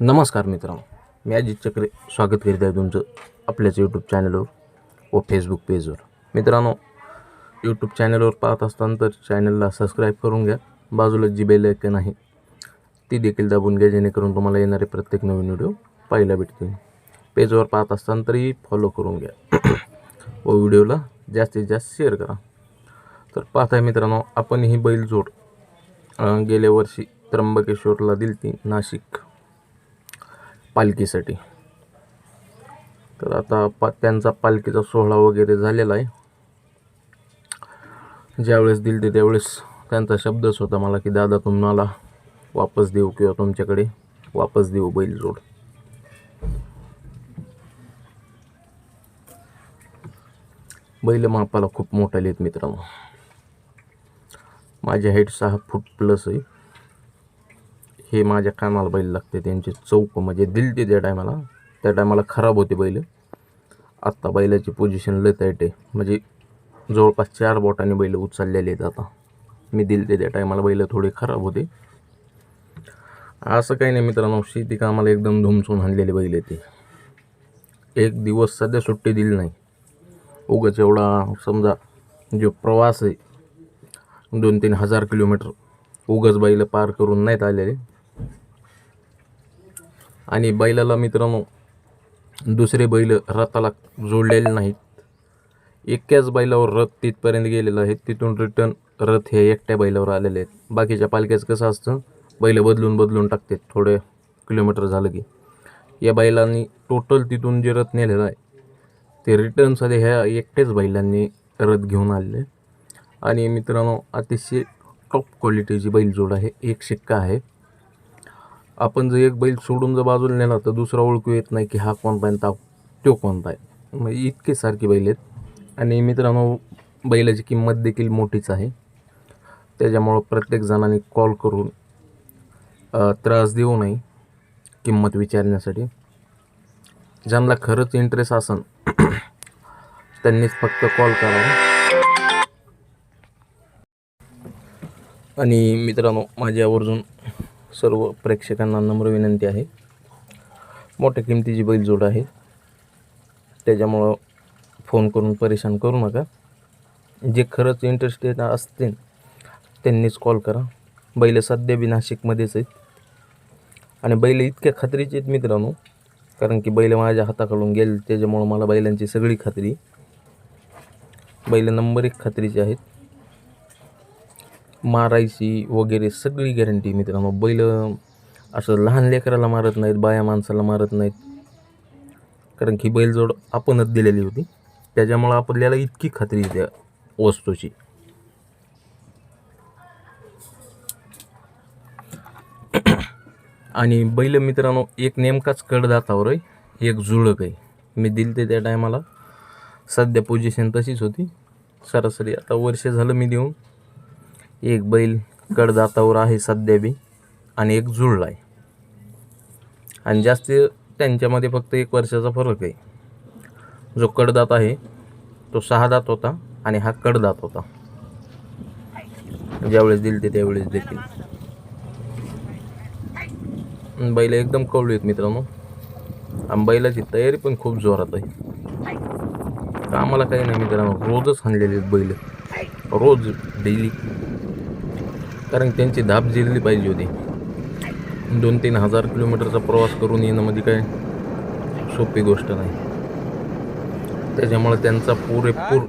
नमस्कार मित्रांनो. मी अजित चक्रे स्वागत करीत आहे तुमचं आपल्याच यूट्यूब चॅनलवर व फेसबुक पेजवर मित्रांनो यूट्यूब चॅनलवर पाहत असताना तर चॅनलला सबस्क्राईब करून घ्या. बाजूला जी बेल ऐकन आहे ती देखील दाबून घ्या जेणेकरून तुम्हाला येणारे प्रत्येक नवीन व्हिडिओ पाहायला भेटतील. पेजवर पाहत असताना तरी फॉलो करून घ्या. व व्हिडिओला जास्तीत जास्त शेअर करा. तर पाहताय मित्रांनो आपण ही बैलजोड गेल्या वर्षी त्र्यंबकेश्वरला दिली ती नाशिक. पालखीसाठी. तर आता पा त्यांचा पालखीचा सोहळा वगैरे झालेला आहे. ज्यावेळेस दिल ते त्यावेळेस त्यांचा शब्दच होता मला की दादा तुम्हाला वापस देऊ किंवा तुमच्याकडे वापस देऊ बैलजोड बैल मापाला खूप मोठा लिहित मित्रांनो. माझी हाईट सहा फूट प्लस आहे. हे माझ्या कानाला बैल लागते त्यांचे चौक म्हणजे दिलते त्या टायमाला त्या टायमाला खराब होते बैल. आत्ता बैलाची पोझिशन लय टाईट आहे. म्हणजे जवळपास चार बोटाने बैल उचललेले आहेत आता. मी दिलते त्या टायमाला बैल थोडे खराब होते. असं काही नाही मित्रांनो शेती कामाला एकदम धुमसून हाणलेले बैल येते एक दिवस सध्या सुट्टी दिली नाही. उगाच एवढा समजा जो प्रवास आहे दोन तीन हजार किलोमीटर उगाच बैल पार करून नाहीत आलेले. आणि बैलाला मित्रांनो दुसरे बैल रथाला जोडलेले नाहीत. एकट्याच बैलावर रथ तिथपर्यंत गेलेलं आहे. तिथून रिटर्न रथ हे एकट्या बैलावर आलेले आहेत. बाकीच्या पालख्याचं कसं असतं बैल बदलून बदलून टाकतात. थोडे किलोमीटर झालं की. या बैलांनी टोटल तिथून जे रथ नेलेलं आहे ते रिटर्नसाठी ह्या एकट्याच बैलांनी रथ घेऊन आलेले आणि मित्रांनो अतिशय टॉप क्वालिटीची बैलजोड आहे. एक शिक्का आहे. आपण जर एक बैल सोडून जर बाजूला नेला तर दुसरा ओळखू येत नाही की हा कोणता आहे आणि तो कोणता आहे म्हणजे इतके सारखे बैल आहेत. आणि मित्रांनो बैलाची किंमत देखील मोठीच आहे. त्याच्यामुळं प्रत्येक जणांनी कॉल करून त्रास देऊ नये किंमत विचारण्यासाठी. ज्यांना खरंच इंटरेस्ट असन त्यांनीच फक्त कॉल करावा आणि मित्रांनो माझ्या आवर्जून सर्व प्रेक्षकांना नम्र विनंती आहे. मोठ्या किमतीची बैलजोड आहे. त्याच्यामुळं फोन करून परेशान करू नका. जे खरंच इंटरेस्टेड असतील त्यांनीच कॉल करा. बैल सध्या बी नाशिकमध्येच आहेत. आणि बैल इतक्या खात्रीचे आहेत मित्रांनो कारण की बैल माझ्या हाताकडून गेले त्याच्यामुळं मला बैलांची सगळी खात्री बैल नंबर एक खात्रीचे आहेत. मारायची वगैरे सगळी गॅरंटी मित्रांनो बैल असं लहान लेकराला मारत नाहीत बाया माणसाला मारत नाहीत. कारण की बैलजोड आपणच दिलेली होती. त्याच्यामुळं आपल्याला इतकी खात्री त्या वस्तूची. आणि बैल मित्रांनो एक नेमकाच कडदातावर आहे एक जुळक आहे. मी दिल ते त्या टायमाला सध्या पोझिशन तशीच होती. सरासरी आता वर्ष झालं मी देऊन. एक बैल कडदातावर आहे सध्या बी आणि एक जुळला आहे. आणि जास्त त्यांच्यामध्ये फक्त एक वर्षाचा फरक आहे. जो कडदात आहे तो सहा दात होता आणि हा कडदात होता. ज्यावेळेस दिल ते त्यावेळेस देखील. बैल एकदम कवळी आहेत मित्रांनो. आणि बैलाची तयारी पण खूप जोरात आहे. कामाला काही नाही मित्रांनो रोजच हाणलेले आहेत बैल. रोज डेली. कारण त्यांची धाप झिरली पाहिजे होती. दोन तीन हजार किलोमीटरचा प्रवास करून येणं म्हणजे काय? सोपी गोष्ट नाही. त्याच्यामुळे त्यांचा पुरेपूर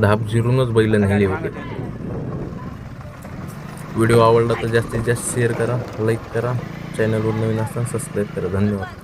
धाप झिरूनच बैल नेले होते. व्हिडिओ आवडला तर जास्तीत जास्त शेअर करा लाईक करा. चॅनलवर नवीन असताना सबस्क्राईब करा. धन्यवाद.